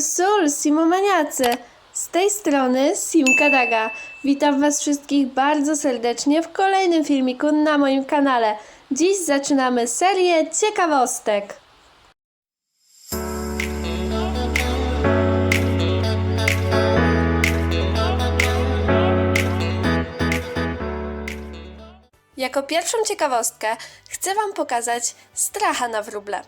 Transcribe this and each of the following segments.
Sól, sól, simomaniacy! Z tej strony Simka Daga. Witam Was wszystkich bardzo serdecznie w kolejnym filmiku na moim kanale. Dziś zaczynamy serię ciekawostek. Jako pierwszą ciekawostkę chcę Wam pokazać stracha na wróble.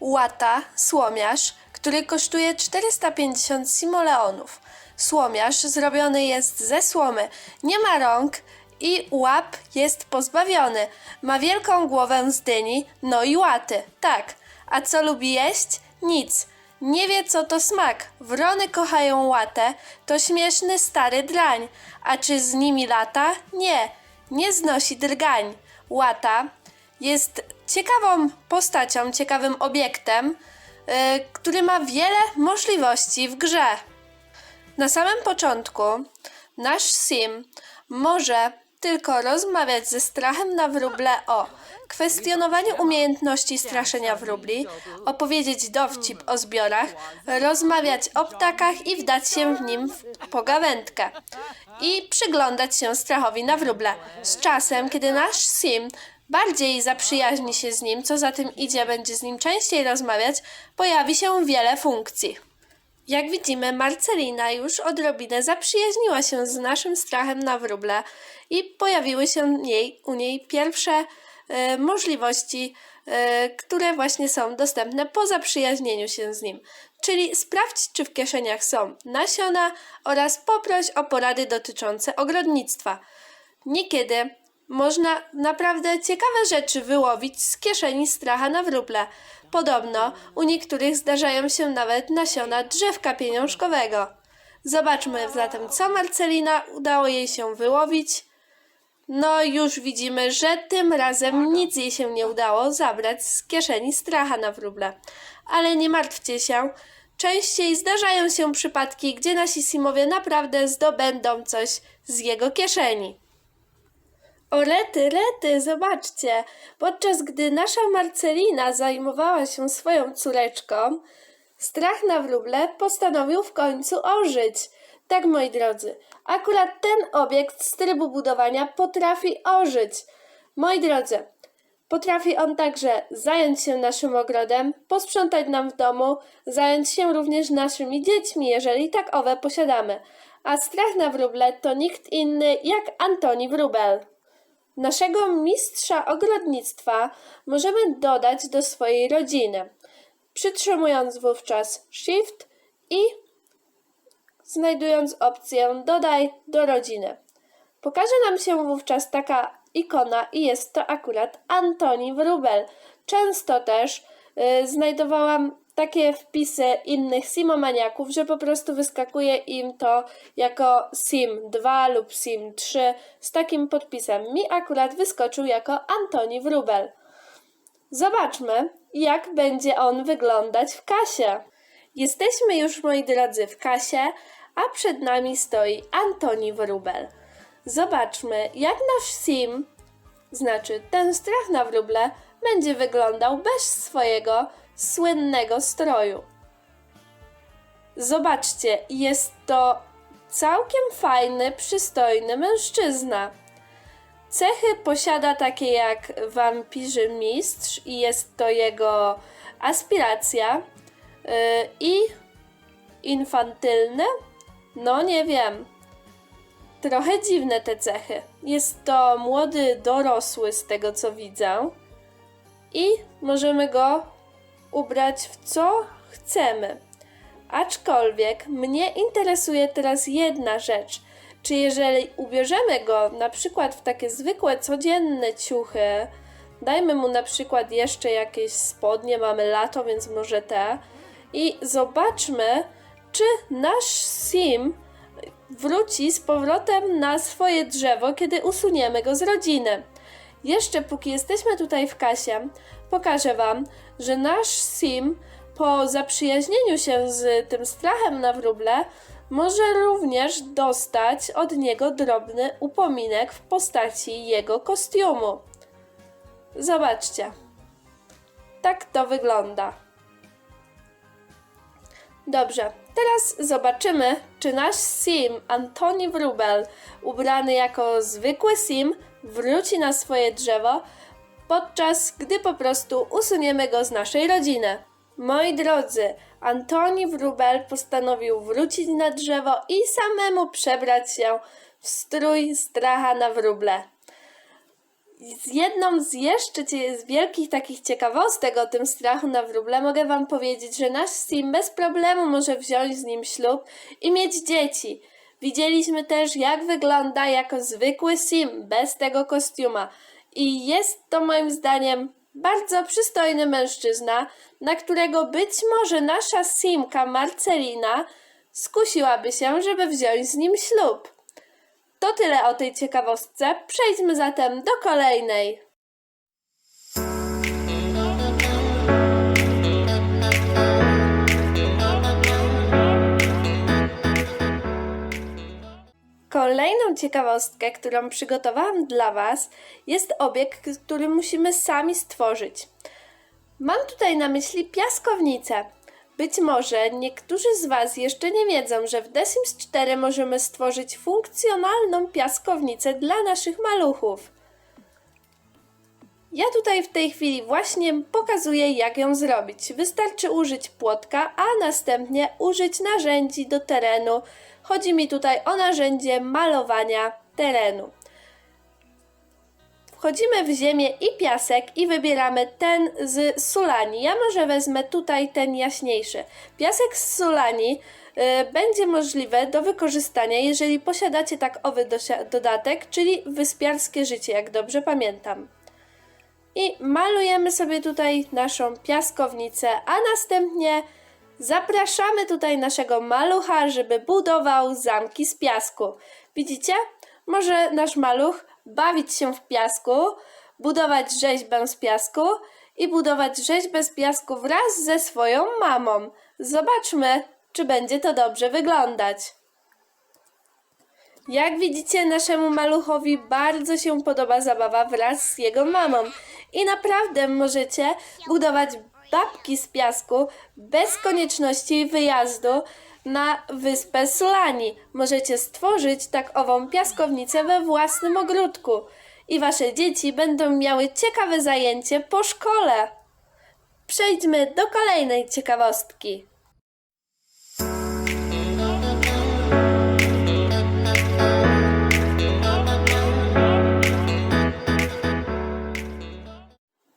Łata, słomiarz, który kosztuje 450 simoleonów. Słomiarz zrobiony jest ze słomy, nie ma rąk i łap jest pozbawiony. Ma wielką głowę z dyni, no i łaty. Tak, a co lubi jeść? Nic. Nie wie co to smak. Wrony kochają łatę, to śmieszny stary drań. A czy z nimi lata? Nie, nie znosi drgań. Łata jest ciekawą postacią, ciekawym obiektem, który ma wiele możliwości w grze. Na samym początku nasz sim może tylko rozmawiać ze strachem na wróble o kwestionowaniu umiejętności straszenia wróbli, opowiedzieć dowcip o zbiorach, rozmawiać o ptakach i wdać się w nim w pogawędkę i przyglądać się strachowi na wróble. Z czasem, kiedy nasz sim bardziej zaprzyjaźni się z nim, co za tym idzie, będzie z nim częściej rozmawiać, pojawi się wiele funkcji. Jak widzimy, Marcelina już odrobinę zaprzyjaźniła się z naszym strachem na wróble i pojawiły się jej, u niej pierwsze e, możliwości, e, które właśnie są dostępne po zaprzyjaźnieniu się z nim. Czyli sprawdź, czy w kieszeniach są nasiona oraz poproś o porady dotyczące ogrodnictwa. Niekiedy można naprawdę ciekawe rzeczy wyłowić z kieszeni stracha na wróble. Podobno u niektórych zdarzają się nawet nasiona drzewka pieniążkowego. Zobaczmy zatem, co Marcelina udało jej się wyłowić. No, już widzimy, że tym razem nic jej się nie udało zabrać z kieszeni stracha na wróble. Ale nie martwcie się, częściej zdarzają się przypadki, gdzie nasi simowie naprawdę zdobędą coś z jego kieszeni. O rety, rety, zobaczcie. Podczas gdy nasza Marcelina zajmowała się swoją córeczką, strach na wróble postanowił w końcu ożyć. Tak, moi drodzy, akurat ten obiekt z trybu budowania potrafi ożyć. Moi drodzy, potrafi on także zająć się naszym ogrodem, posprzątać nam w domu, zająć się również naszymi dziećmi, jeżeli tak owe posiadamy. A strach na wróble to nikt inny jak Antoni Wróbel. Naszego mistrza ogrodnictwa możemy dodać do swojej rodziny, przytrzymując wówczas Shift i znajdując opcję Dodaj do rodziny. Pokaże nam się wówczas taka ikona i jest to akurat Antoni Wróbel. Często też y, znajdowałam takie wpisy innych simomaniaków, że po prostu wyskakuje im to jako sim 2 lub sim 3 z takim podpisem. Mi akurat wyskoczył jako Antoni Wróbel. Zobaczmy, jak będzie on wyglądać w kasie. Jesteśmy już, moi drodzy, w kasie, a przed nami stoi Antoni Wróbel. Zobaczmy, jak nasz sim, znaczy ten strach na wróble, będzie wyglądał bez swojego słynnego stroju. Zobaczcie, jest to całkiem fajny, przystojny mężczyzna. Cechy posiada takie jak wampirzy mistrz i jest to jego aspiracja yy, i infantylny? No nie wiem. Trochę dziwne te cechy. Jest to młody dorosły z tego co widzę i możemy go ubrać w co chcemy. Aczkolwiek mnie interesuje teraz jedna rzecz. Czy jeżeli ubierzemy go na przykład w takie zwykłe, codzienne ciuchy, dajmy mu na przykład jeszcze jakieś spodnie, mamy lato, więc może te, i zobaczmy, czy nasz sim wróci z powrotem na swoje drzewo, kiedy usuniemy go z rodziny. Jeszcze póki jesteśmy tutaj w kasie, pokażę Wam, że nasz sim po zaprzyjaźnieniu się z tym strachem na wróble może również dostać od niego drobny upominek w postaci jego kostiumu. Zobaczcie. Tak to wygląda. Dobrze, Teraz zobaczymy, czy nasz sim Antoni Wrubel, ubrany jako zwykły sim, wróci na swoje drzewo, podczas gdy po prostu usuniemy go z naszej rodziny. Moi drodzy, Antoni Wrubel postanowił wrócić na drzewo i samemu przebrać się w strój stracha na wróble. Z jedną z jeszcze z wielkich takich ciekawostek o tym strachu na wróble mogę Wam powiedzieć, że nasz sim bez problemu może wziąć z nim ślub i mieć dzieci. Widzieliśmy też, jak wygląda jako zwykły sim bez tego kostiuma. I jest to moim zdaniem bardzo przystojny mężczyzna, na którego być może nasza simka Marcelina skusiłaby się, żeby wziąć z nim ślub. Tyle o tej ciekawostce. Przejdźmy zatem do kolejnej. Kolejną ciekawostkę, którą przygotowałam dla Was, jest obiekt, który musimy sami stworzyć. Mam tutaj na myśli piaskownicę. Być może niektórzy z Was jeszcze nie wiedzą, że w The Sims 4 możemy stworzyć funkcjonalną piaskownicę dla naszych maluchów. Ja tutaj w tej chwili właśnie pokazuję, jak ją zrobić. Wystarczy użyć płotka, a następnie użyć narzędzi do terenu. Chodzi mi tutaj o narzędzie malowania terenu. Wchodzimy w ziemię i piasek i wybieramy ten z sulani. Ja może wezmę tutaj ten jaśniejszy. Piasek z sulani y, będzie możliwe do wykorzystania, jeżeli posiadacie tak owy dodatek, czyli wyspiarskie życie, jak dobrze pamiętam. I malujemy sobie tutaj naszą piaskownicę, a następnie zapraszamy tutaj naszego malucha, żeby budował zamki z piasku. Widzicie? Może nasz maluch bawić się w piasku, budować rzeźbę z piasku i budować rzeźbę z piasku wraz ze swoją mamą. Zobaczmy, czy będzie to dobrze wyglądać. Jak widzicie, naszemu maluchowi bardzo się podoba zabawa wraz z jego mamą i naprawdę możecie budować babki z piasku bez konieczności wyjazdu na wyspę Sulani. Możecie stworzyć tak ową piaskownicę we własnym ogródku i wasze dzieci będą miały ciekawe zajęcie po szkole. Przejdźmy do kolejnej ciekawostki.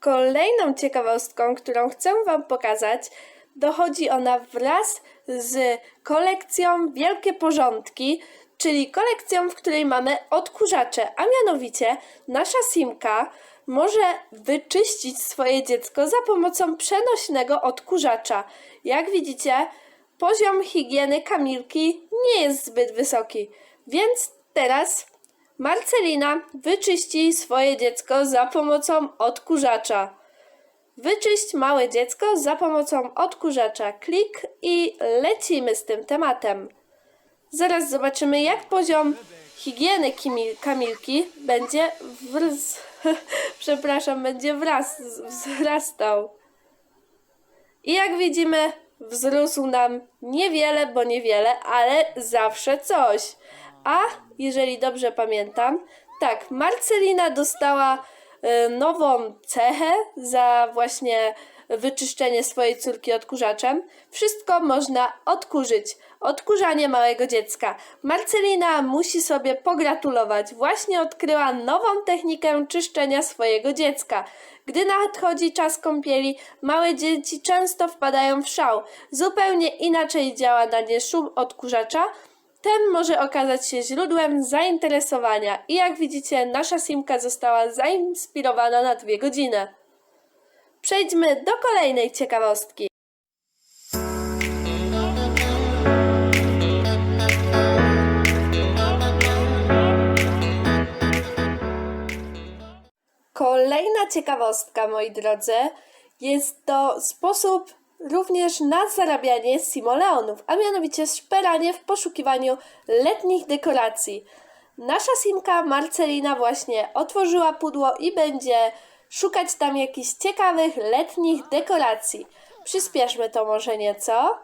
Kolejną ciekawostką, którą chcę Wam pokazać, dochodzi ona wraz z kolekcją Wielkie Porządki, czyli kolekcją, w której mamy odkurzacze, a mianowicie nasza Simka może wyczyścić swoje dziecko za pomocą przenośnego odkurzacza. Jak widzicie, poziom higieny Kamilki nie jest zbyt wysoki, więc teraz Marcelina wyczyści swoje dziecko za pomocą odkurzacza. Wyczyść małe dziecko za pomocą odkurzacza. Klik i lecimy z tym tematem. Zaraz zobaczymy, jak poziom higieny Kimi- Kamilki będzie przepraszam, będzie wraz, wzrastał. I jak widzimy, wzrósł nam niewiele, bo niewiele, ale zawsze coś. A jeżeli dobrze pamiętam, tak, Marcelina dostała nową cechę za właśnie wyczyszczenie swojej córki odkurzaczem. Wszystko można odkurzyć. Odkurzanie małego dziecka. Marcelina musi sobie pogratulować. Właśnie odkryła nową technikę czyszczenia swojego dziecka. Gdy nadchodzi czas kąpieli, małe dzieci często wpadają w szał. Zupełnie inaczej działa na nie szum odkurzacza. Ten może okazać się źródłem zainteresowania i jak widzicie, nasza simka została zainspirowana na dwie godziny. Przejdźmy do kolejnej ciekawostki. Kolejna ciekawostka, moi drodzy, jest to sposób również na zarabianie simoleonów, a mianowicie szperanie w poszukiwaniu letnich dekoracji. Nasza simka Marcelina właśnie otworzyła pudło i będzie szukać tam jakichś ciekawych letnich dekoracji. Przyspieszmy to może nieco.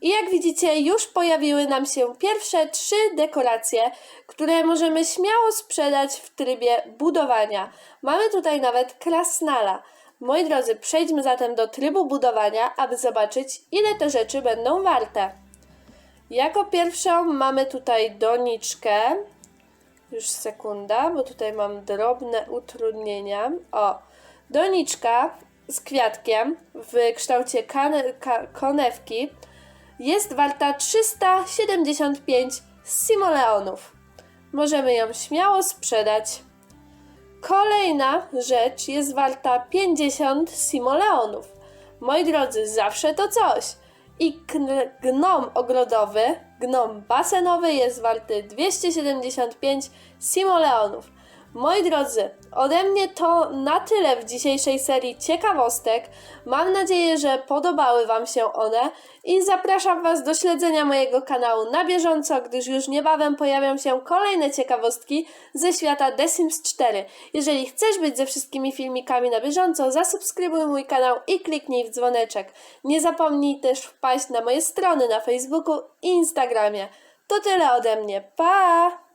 I jak widzicie, już pojawiły nam się pierwsze trzy dekoracje, które możemy śmiało sprzedać w trybie budowania. Mamy tutaj nawet krasnala. Moi drodzy, przejdźmy zatem do trybu budowania, aby zobaczyć, ile te rzeczy będą warte. Jako pierwszą mamy tutaj doniczkę. Już sekunda, bo tutaj mam drobne utrudnienia. O, doniczka z kwiatkiem w kształcie konewki jest warta 375 simoleonów. Możemy ją śmiało sprzedać. Kolejna rzecz jest warta 50 simoleonów. Moi drodzy, zawsze to coś. I gnom ogrodowy, gnom basenowy jest warty 275 simoleonów. Moi drodzy, ode mnie to na tyle w dzisiejszej serii ciekawostek. Mam nadzieję, że podobały Wam się one i zapraszam Was do śledzenia mojego kanału na bieżąco, gdyż już niebawem pojawią się kolejne ciekawostki ze świata The Sims 4. Jeżeli chcesz być ze wszystkimi filmikami na bieżąco, zasubskrybuj mój kanał i kliknij w dzwoneczek. Nie zapomnij też wpaść na moje strony na Facebooku i Instagramie. To tyle ode mnie. Pa!